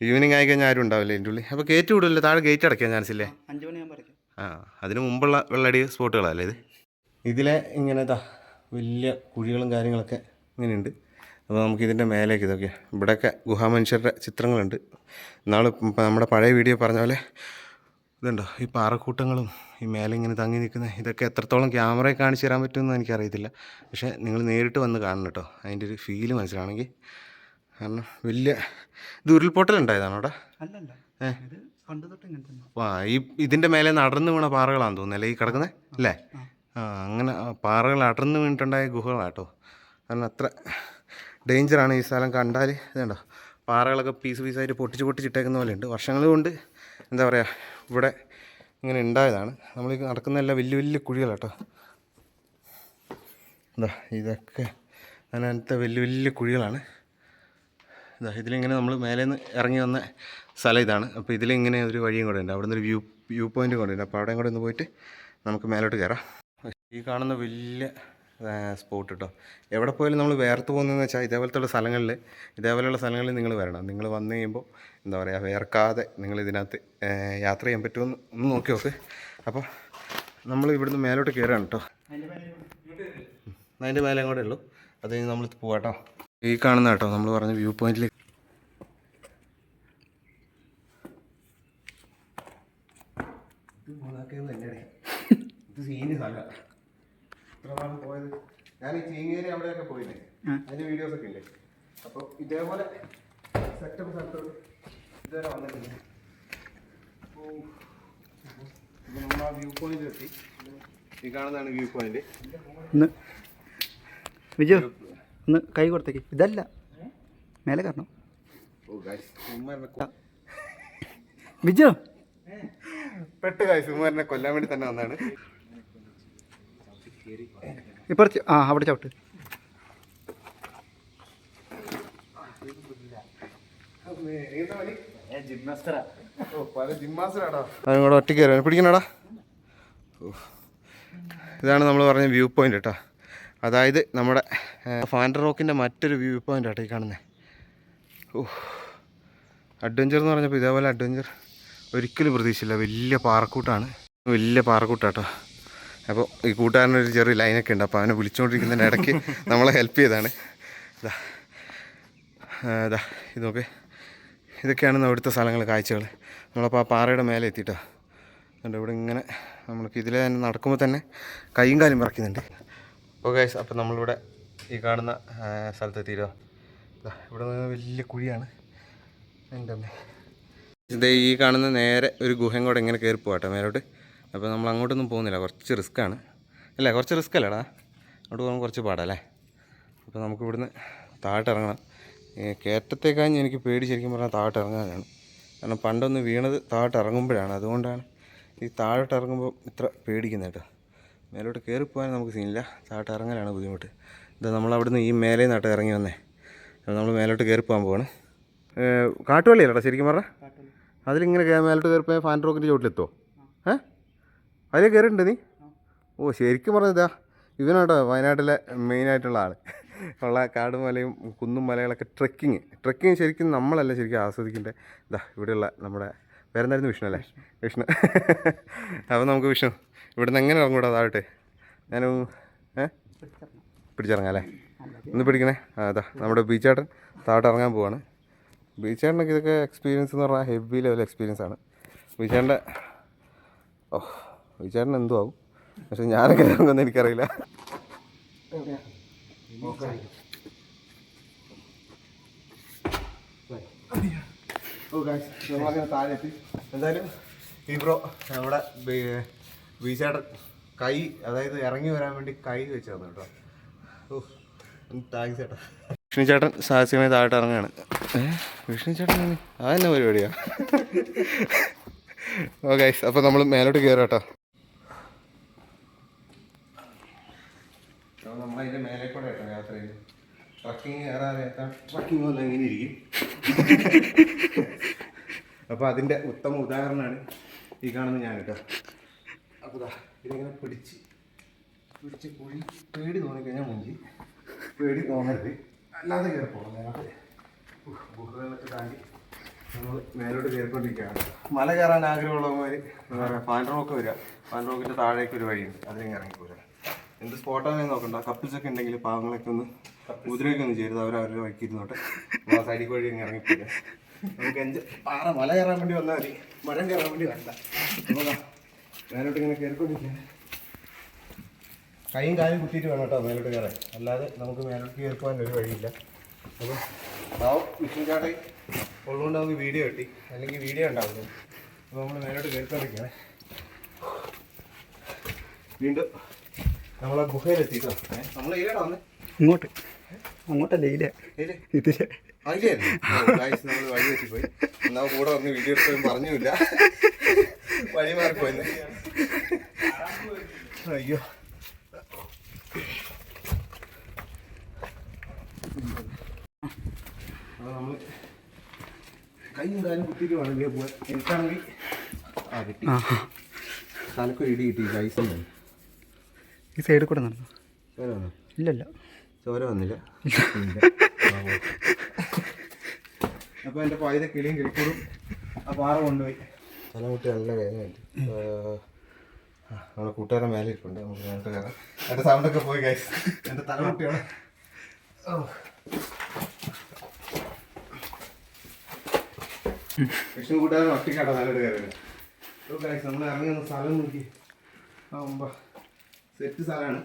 ഈവനിങ് ആയി കഴിഞ്ഞാൽ ആരും ഉണ്ടാവില്ല എന്റെ ഉള്ളിൽ. അപ്പോൾ ഗേറ്റ് വിടില്ല താഴെ ഗേറ്റ് അടയ്ക്കാൻ ചാൻസ് ഇല്ലേ? ആ അതിന് മുമ്പുള്ള വെള്ളടി സ്പോട്ടുകളല്ലേ ഇത്? ഇതിലെ ഇങ്ങനെ ഇതാ വലിയ കുഴികളും കാര്യങ്ങളൊക്കെ ഇങ്ങനെയുണ്ട്. അപ്പോൾ നമുക്ക് ഇതിന്റെ മേലേക്ക് ഇതൊക്കെ. ഇവിടെയൊക്കെ ഗുഹാമനുഷ്യരുടെ ചിത്രങ്ങളുണ്ട്. നാൾ നമ്മുടെ പഴയ വീഡിയോ പറഞ്ഞ പോലെ ഇതുണ്ടോ? ഈ പാറക്കൂട്ടങ്ങളും ഈ മേലെ ഇങ്ങനെ തങ്ങി നിൽക്കുന്ന ഇതൊക്കെ എത്രത്തോളം ക്യാമറയെ കാണിച്ചു തരാൻ പറ്റുമെന്ന് എനിക്കറിയത്തില്ല. പക്ഷേ നിങ്ങൾ നേരിട്ട് വന്ന് കാണണം കേട്ടോ. അതിന്റെ ഒരു ഫീൽ മനസ്സിലാണെങ്കിൽ കാരണം വലിയ ഇത് ഉരുൾപൊട്ടലുണ്ടായതാണോ അവിടെ? ആ ഈ ഇതിന്റെ മേലെ നടന്ന് വീണ പാറകളാണെന്ന് തോന്നുന്നു അല്ലേ ഈ കിടക്കുന്നത് അല്ലേ? ആ. അങ്ങനെ പാറകൾ അടർന്ന് വീണിട്ടുണ്ടായ ഗുഹകളാട്ടോ കാരണം അത്ര ഡേഞ്ചറാണ് ഈ സ്ഥലം കണ്ടാൽ ഇതുണ്ടോ പാറകളൊക്കെ പീസ് പീസായിട്ട് പൊട്ടിച്ച് പൊട്ടിച്ചിട്ടേക്കുന്ന പോലെ ഉണ്ട് വർഷങ്ങൾ കൊണ്ട് എന്താ പറയുക ഇവിടെ ഇങ്ങനെ ഉണ്ടായതാണ്. നമ്മൾ നടക്കുന്ന എല്ലാ വലിയ വലിയ കുഴികളാട്ടോ. എന്താ ഇതൊക്കെ അതിനകത്തെ വലിയ വലിയ കുഴികളാണ്. ഇതാ ഇതിലിങ്ങനെ നമ്മൾ മേലെ നിന്ന് ഇറങ്ങി വന്ന സ്ഥലം ഇതാണ്. അപ്പോൾ ഇതിലിങ്ങനെ ഒരു വഴിയും കൂടെ ഉണ്ട്. അവിടെ നിന്ന് ഒരു വ്യൂ വ്യൂ പോയിന്റും കൂടെ ഉണ്ട്. അപ്പോൾ അവിടെയും കൂടെ ഒന്ന് പോയിട്ട് നമുക്ക് മേലോട്ട് കയറാം ഈ കാണുന്ന വലിയ സ്പോട്ട് കേട്ടോ എവിടെ പോയാലും നമ്മൾ വേർത്ത് പോകുന്നതെന്ന് വെച്ചാൽ ഇതേപോലത്തുള്ള സ്ഥലങ്ങളിൽ ഇതേപോലെയുള്ള സ്ഥലങ്ങളിൽ നിങ്ങൾ വരണം. നിങ്ങൾ വന്നു കഴിയുമ്പോൾ എന്താ പറയുക വേർക്കാതെ നിങ്ങൾ ഇതിനകത്ത് യാത്ര ചെയ്യാൻ പറ്റുമെന്ന് ഒന്ന് നോക്കി നോക്ക്. അപ്പോൾ നമ്മൾ ഇവിടുന്ന് മേലോട്ട് കയറുകയാണ് കേട്ടോ അതിന്റെ മേലെ കൂടെ ഉള്ളൂ. അത് കഴിഞ്ഞ് നമ്മൾ പോവാട്ടോ ഈ കാണുന്ന കേട്ടോ നമ്മൾ പറഞ്ഞ വ്യൂ പോയിന്റിൽ ഇത് സീനിയസ് അല്ല ഇത്ര നാൾ പോയത് ഞാൻ ഈ ചീങ്ങേരി അവിടെയൊക്കെ പോയില്ലേ അതിന്റെ വീഡിയോസ് ഒക്കെ ഇല്ലേ അപ്പോൾ ഇതേപോലെ സെറ്റപ്പ് സ്ഥലത്തോട്ട് ഇതുവരെ വന്നിട്ടില്ല അപ്പോൾ നമ്മൾ ആ വ്യൂ പോയിന്റ് എത്തി ഈ കാണുന്നതാണ് വ്യൂ പോയിന്റ് ഒന്ന് വിജു ഒന്ന് കൈ കൊടുത്തേക്ക്. ഇതല്ല. മേലെ കാരണം ഓ ഗൈസ് ഉമ്മാരനെ കൊ- വിജു. പെട്ട് ഗൈസ് ഉമ്മാരനെ കൊല്ലാൻ വേണ്ടി തന്നെ വന്നാണ് ഇപ്പറച്ച് ആ അവിടെ ചവിട്ട്. അതും കൂടെ ഒറ്റയ്ക്ക് കയറാൻ പിടിക്കണടാ? ഓ. ഇതാണ് നമ്മൾ പറഞ്ഞ വ്യൂ പോയിന്റ് കേട്ടോ അതായത് നമ്മുടെ ഫാൻഡർ റോക്കിന്റെ മറ്റൊരു വ്യൂ പോയിന്റ് കേട്ടോ ഈ കാണുന്നത് ഓ അഡ്വഞ്ചർ എന്ന് പറഞ്ഞപ്പോൾ ഇതേപോലെ അഡ്വഞ്ചർ ഒരിക്കലും പ്രതീക്ഷിച്ചില്ല. വലിയ പാറക്കൂട്ടാണ്. വലിയ പാറക്കൂട്ടാട്ടോ. അപ്പോൾ ഈ കൂട്ടുകാരനൊരു ചെറിയ ലൈനൊക്കെ ഉണ്ട്. അപ്പോൾ അവനെ വിളിച്ചുകൊണ്ടിരിക്കുന്നതിന്റെ ഇടയ്ക്ക് നമ്മളെ ഹെൽപ്പ് ചെയ്താണ്. ഇതാ ഇതാ ഇത് നോക്ക്. ഇതൊക്കെയാണ് ഇവിടുത്തെ സ്ഥലങ്ങൾ കാഴ്ചകൾ നമ്മളപ്പോൾ ആ പാറയുടെ മേലെ എത്തിയിട്ടോ അതുകൊണ്ട് ഇവിടെ ഇങ്ങനെ നമ്മൾക്ക് ഇതിൽ തന്നെ നടക്കുമ്പോൾ തന്നെ കൈയും കാലും വിറയ്ക്കുന്നുണ്ട്. ഓ ഗൈസ് അപ്പോൾ നമ്മളിവിടെ ഈ കാണുന്ന സ്ഥലത്തെത്തിയിട്ടോ. ഇവിടെ നിന്ന് വലിയ കുഴിയാണ്. എന്റെ അമ്മ. ഇത് ഈ കാണുന്ന നേരെ ഒരു ഗുഹയും കൂടെ ഇങ്ങനെ കയറി പോകട്ടെ മേലോട്ട്. അപ്പോൾ നമ്മൾ അങ്ങോട്ടൊന്നും പോകുന്നില്ല. കുറച്ച് റിസ്ക്കാണ് അല്ലേ കുറച്ച് റിസ്ക് അല്ലേടാ അങ്ങോട്ട് പോകാൻ കുറച്ച് പാടല്ലേ അപ്പോൾ നമുക്ക് ഇവിടുന്ന് താഴോട്ട് ഇറങ്ങണം. കയറ്റത്തേക്കാഞ്ഞ് എനിക്ക് പേടി ശരിക്കും പറഞ്ഞാൽ താഴോട്ട് ഇറങ്ങാനാണ്. കാരണം പണ്ടൊന്ന് വീണത് താഴോട്ട് അതുകൊണ്ടാണ് ഈ താഴോട്ട് ഇറങ്ങുമ്പോൾ ഇത്ര പേടിക്കുന്ന കേട്ടോ. മേലോട്ട് കയറിപ്പോകാൻ നമുക്ക് സീനില്ല. താഴോട്ട് ഇറങ്ങാനാണ് ബുദ്ധിമുട്ട്. ഇത് നമ്മൾ അവിടുന്ന് ഈ മേലെ നിന്നാട്ട് ഇറങ്ങി വന്നേ. നമ്മൾ മേലോട്ട് പോകാൻ പോവാണ്. കാട്ടുവള്ളിയല്ലേടാ ശരിക്കും പറഞ്ഞാൽ അതിലിങ്ങനെ മേലോട്ട് കയറിപ്പോയാൽ ഫാൻ റോക്കിന്റെ ചോട്ടിലെത്തുമോ ഏ? അതിൽ കയറിയിട്ടുണ്ട് നീ? ഓ ശരിക്കും പറഞ്ഞതാ ഇവനാട്ടോ വയനാട്ടിലെ മെയിനായിട്ടുള്ള ആൾ ഉള്ള കാടും മലയും കുന്നും മലകളൊക്കെ ട്രെക്കിങ് ട്രെക്കിങ് ശരിക്കും നമ്മളല്ല ശരിക്കും ആസ്വദിക്കേണ്ടത്. ഇതാ ഇവിടെയുള്ള നമ്മുടെ പേരെന്തായിരുന്നു വിഷ്ണു അല്ലേ? വിഷ്ണു. അപ്പോൾ നമുക്ക് വിഷ്ണു ഇവിടുന്ന് എങ്ങനെ ഇറങ്ങൂടാ അതാവട്ടെ ഞാൻ ഏ? പിടിച്ചിറങ്ങാം അല്ലേ? ഒന്ന് പിടിക്കണേ? ആ അതാ നമ്മുടെ ബീച്ചേട്ടൻ താഴോട്ട് ഇറങ്ങാൻ പോവാണ്. ബീച്ചേട്ടനൊക്കെ ഇതൊക്കെ എക്സ്പീരിയൻസ് എന്ന് പറഞ്ഞാൽ ഹെവി ലെവൽ എക്സ്പീരിയൻസ് ആണ്. ബീച്ചേട്ടന്റെ ഓ ബീച്ചേട്ടൻ എന്തോ ആവും. പക്ഷെ ഞാനൊക്കെ ഇറങ്ങുമെന്ന് എനിക്കറിയില്ല. ഓ നമ്മളങ്ങനെ താഴെ എത്തി എന്തായാലും ഈ ബ്രോ നമ്മുടെ ബീച്ചേട്ടൻ കൈ അതായത് ഇറങ്ങി വരാൻ വേണ്ടി കൈ വെച്ച് തന്നു കേട്ടോ. ഓ താങ്ക്സ് ചേട്ടാ വിഷ്ണു ചേട്ടൻ സാഹസികമായി താഴോട്ട് ഇറങ്ങുകയാണ്. വിഷ്ണു ചേട്ടൻ അതെന്നെ പരിപാടിയാ? ഓ ഗൈസ് അപ്പോൾ നമ്മൾ മേലോട്ട് കയറാം കേട്ടോ. നമ്മളതിന്റെ മേലെ കൂടെ കേട്ടോ യാത്ര ചെയ്ത് ട്രക്കിംഗ് പോലെ ഇങ്ങനെ ഇരിക്കും. അപ്പോൾ അതിന്റെ ഉത്തമ ഉദാഹരണമാണ് ഈ കാണുന്ന ഞാൻ കേട്ടോ അപ്പോൾ ഇതിങ്ങനെ പിടിച്ച് പിടിച്ച് കുഴി പേടി തോന്നിക്കഴിഞ്ഞാൽ മുഞ്ചി. പേടി തോന്നരുത്. അല്ലാതെ കയറിപ്പോണം നേരത്തെ ഗുഹകളൊക്കെ താണ്ടി നമ്മൾ മേലോട്ട് കയറിക്കൊണ്ടിരിക്കുകയാണ്. മല കയറാൻ ആഗ്രഹമുള്ളവന്മാർ എന്താ പറയുക ഫാൻ റോക്ക് വരിക. പാൻഡ്രോക്കിന്റെ താഴേക്ക് ഒരു വഴിയുണ്ട്. അതിലേക്ക് ഇറങ്ങി പോരാ എന്ത് സ്പോട്ടാണെന്ന് നോക്കണ്ട. കപ്പിൾസ് ഒക്കെ ഉണ്ടെങ്കിൽ പാവങ്ങളൊക്കെ ഒന്ന് കുതിരയൊക്കെ ഒന്ന് ചേരുന്നത് അവർ അവരുടെ വഴിക്ക് ഇരുന്നോട്ടെ. സൈഡിൽ വഴി ഇറങ്ങി ഇറങ്ങിപ്പോരാ നമുക്ക് എൻജോയ് പാറ മല കയറാൻ വേണ്ടി വന്നാൽ മതി. മരം കയറാൻ വേണ്ടി വരണ്ട. മേലോട്ട് ഇങ്ങനെ കയറിക്കൊണ്ടിരിക്കുകയാണ് കൈയും കാലും കുത്തിയിട്ട് വേണം കേട്ടോ മേലോട്ട് കയറാൻ. അല്ലാതെ നമുക്ക് മേലോട്ട് കയറി പോകാൻ ഒരു വഴിയില്ല. അപ്പോൾ പാവം മിഷീൻ ചാട്ടി ഉള്ളതുകൊണ്ട് നമുക്ക് വീഡിയോ കിട്ടി. അല്ലെങ്കിൽ വീഡിയോ ഉണ്ടാവുന്നു അപ്പോൾ നമ്മൾ മേലോട്ട് കയറിക്കൊണ്ടിരിക്കുകയാണ്. വീണ്ടും നമ്മളെ ഗുഹയിലെത്തിയിട്ടോ. ഗുഹയിലെത്തിട്ടോ നമ്മൾ ഇതിലാണ് വന്നേ? ഇങ്ങോട്ട്. അങ്ങോട്ടല്ലേ ഇതിലെ? ഇതിൽ? കൂടെ വന്ന് വീഡിയോ എടുത്തും പറഞ്ഞില്ല വഴി മാറിപ്പോയെന്ന്. അയ്യോ. കൈ കാലും കുത്തിയിട്ട് വേണമെങ്കിൽ പോകാൻ എനിക്കാണെങ്കിൽ ആ കിട്ടി. ആ. തലക്കൊരു ഇടി കിട്ടി കൈസ് ഈ സൈഡിൽ കൂടെ നടന്നു? ഇല്ലല്ല. ചോര വന്നില്ല. അപ്പോൾ എന്റെ പൈത കിളിയും കിളിക്കൂടും ആ പാറ കൊണ്ടുപോയി. തലമുട്ടി നല്ല വേദനയുണ്ട് നമ്മുടെ കൂട്ടുകാരൻ മേലെ ഇരിപ്പുണ്ട്. നമുക്ക് നേരത്തെ കയറാം എന്റെ സൗണ്ടൊക്കെ പോയി കൈസ് എന്റെ തലമുട്ടിയാണ്. ഓ. വിഷ്ണു കൂട്ടുകാരൻ ഒറ്റയ്ക്കാട്ടോ നല്ലൊരു കയറിയത്. ഓ ഗൈസ് നമ്മൾ ഇറങ്ങി വന്ന സ്ഥലം നോക്കി. ആ മുമ്പ സെറ്റ് സ്ഥലമാണ്.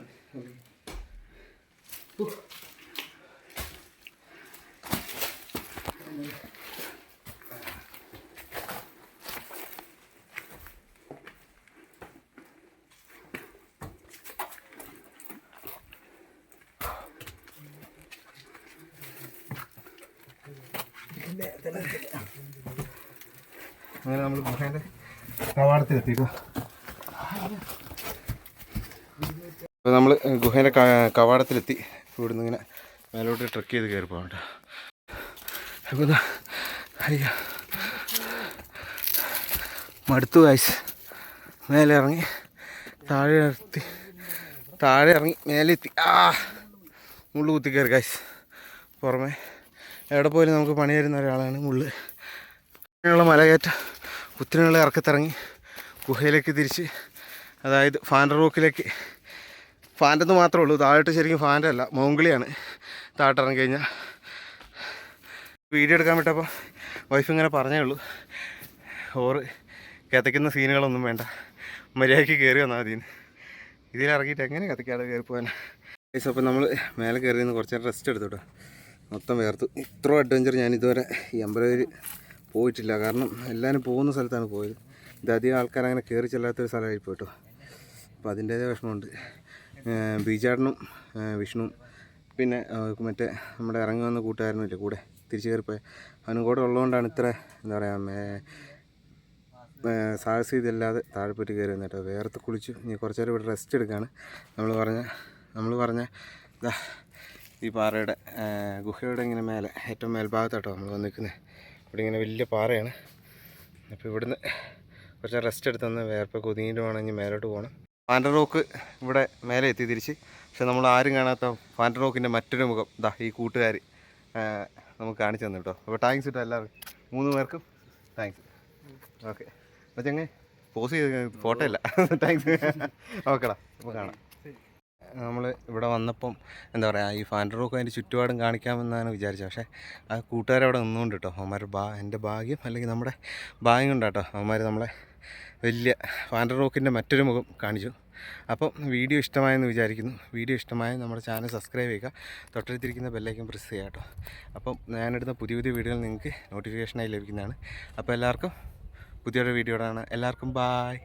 അങ്ങനെ നമ്മൾ ഗുഹേന്റെ കവാടത്തിലെത്തിട്ടോ അപ്പോൾ നമ്മൾ ഗുഹേന്റെ കവാടത്തിലെത്തി. ഇവിടുന്ന് ഇങ്ങനെ മേലോട്ട് ട്രക്ക് ചെയ്ത് കയറി പോകണ്ട അപ്പോൾ അയ്യോ മടുത്തു വായിച്ച് മേലെ ഇറങ്ങി താഴെ ഇറത്തി താഴെ ഇറങ്ങി മേലെ എത്തി ആ മുള്ളു കുത്തി കയറി കായ്സ് പുറമെ എവിടെ പോയാലും നമുക്ക് പണി തരുന്ന ഒരാളാണ് മുള്ള്. കുത്തിനുള്ള മലകയറ്റം കുത്തിനുള്ള ഇറക്കത്തിറങ്ങി ഗുഹയിലേക്ക് തിരിച്ച് അതായത് ഫാൻഡർ റോക്കിലേക്ക് ഫാന്റെ നിന്ന് മാത്രമേ ഉള്ളൂ. താഴോട്ട് ശരിക്കും ഫാന്റെ അല്ല മോങ്കിളിയാണ് താഴോട്ട് ഇറങ്ങി കഴിഞ്ഞാൽ വീഡിയോ എടുക്കാൻ വിട്ടപ്പോൾ വൈഫ് ഇങ്ങനെ പറഞ്ഞേ ഉള്ളൂ. ഓറ് കത്തിക്കുന്ന സീനുകളൊന്നും വേണ്ട. മര്യാദയ്ക്ക് കയറി വന്നാൽ മതി ഇതിലിറങ്ങിയിട്ട് എങ്ങനെ കത്തിക്കാതെ കയറി പോകാൻ അപ്പോൾ നമ്മൾ മേലെ കയറി നിന്ന് കുറച്ച് നേരം റെസ്റ്റ് എടുത്തു കേട്ടോ. മൊത്തം വേർത്തു. ഇത്ര അഡ്വഞ്ചർ ഞാൻ ഇതുവരെ ഈ അമ്പലവര് പോയിട്ടില്ല. കാരണം എല്ലാവരും പോകുന്ന സ്ഥലത്താണ് പോയത്. ഇത് അധികം ആൾക്കാർ അങ്ങനെ കയറി ചെല്ലാത്തൊരു സ്ഥലമായി പോയിട്ടോ അപ്പോൾ അതിന്റേതായ വിഷമമുണ്ട്. ബീജാടനും വിഷ്ണു പിന്നെ മറ്റേ നമ്മുടെ ഇറങ്ങി വന്ന കൂട്ടുകാരനും ഇല്ലേ കൂടെ തിരിച്ചു കയറിപ്പോയ അവനും കൂടെ ഉള്ളതുകൊണ്ടാണ് ഇത്ര എന്താ പറയുക മേ സാഹസികതയില്ലാതെ താഴെ താഴെപ്പറ്റി കയറി വന്നിട്ട്. വേർത്ത് കുളിച്ചു ഇനി കുറച്ച് നേരം ഇവിടെ റെസ്റ്റ് എടുക്കുകയാണ് നമ്മൾ പറഞ്ഞ നമ്മൾ പറഞ്ഞ ഇതാ ഈ പാറയുടെ ഗുഹയുടെ ഇങ്ങനെ മേലെ ഏറ്റവും മേൽഭാഗത്താട്ടോ നമ്മൾ വന്ന് നിൽക്കുന്നത് ഇവിടെ ഇങ്ങനെ വലിയ പാറയാണ്. അപ്പോൾ ഇവിടുന്ന് കുറച്ച് റെസ്റ്റ് എടുത്തൊന്ന് വേർപ്പ് കുതിങ്ങിയിട്ട് വേണം ഇനി മേലോട്ട് പോകണം ഫാന്റ റോക്ക് ഇവിടെ മേലെ എത്തി തിരിച്ച്. പക്ഷെ നമ്മൾ ആരും കാണാത്ത ഫാൻഡർ റോക്കിന്റെ മറ്റൊരു മുഖം. ദാ ഈ കൂട്ടുകാർ നമുക്ക് കാണിച്ചു തന്നു കേട്ടോ. അപ്പോൾ താങ്ക്സ് കേട്ടോ എല്ലാവർക്കും. മൂന്ന് പേർക്കും താങ്ക്സ് ഓക്കെ അപ്പോൾ ചങ്ങേ പോസ് ചെയ്ത് ഫോട്ടോ ഇല്ല താങ്ക്സ് ഓക്കെടാ അപ്പോൾ കാണാം. നമ്മൾ ഇവിടെ വന്നപ്പം എന്താ പറയുക ഈ ഫാൻഡർ റോക്ക് അതിന്റെ ചുറ്റുപാടും കാണിക്കാമെന്നാണ് വിചാരിച്ചത്. പക്ഷേ ആ കൂട്ടുകാരവിടെ നിന്നുകൊണ്ട് കേട്ടോ. അവന്മാർ ബാ എന്റെ ഭാഗ്യം അല്ലെങ്കിൽ നമ്മുടെ ഭാഗ്യം കൊണ്ടാട്ടോ അവന്മാർ നമ്മളെ വലിയ വാൻഡർ റോക്കിന്റെ മറ്റൊരു മുഖം കാണിച്ചു. അപ്പം വീഡിയോ ഇഷ്ടമായെന്ന് വിചാരിക്കുന്നു. വീഡിയോ ഇഷ്ടമായ നമ്മുടെ ചാനൽ സബ്സ്ക്രൈബ് ചെയ്യുക. തൊട്ടടുത്തിരിക്കുന്ന ബെല്ലൈക്കൻ പ്രസ് ചെയ്യുക കേട്ടോ. അപ്പം ഞാനെടുത്ത പുതിയ പുതിയ വീഡിയോകൾ നിങ്ങൾക്ക് നോട്ടിഫിക്കേഷനായി ലഭിക്കുന്നതാണ്. അപ്പോൾ എല്ലാവർക്കും പുതിയൊരു വീഡിയോടാണ് എല്ലാവർക്കും ബായ്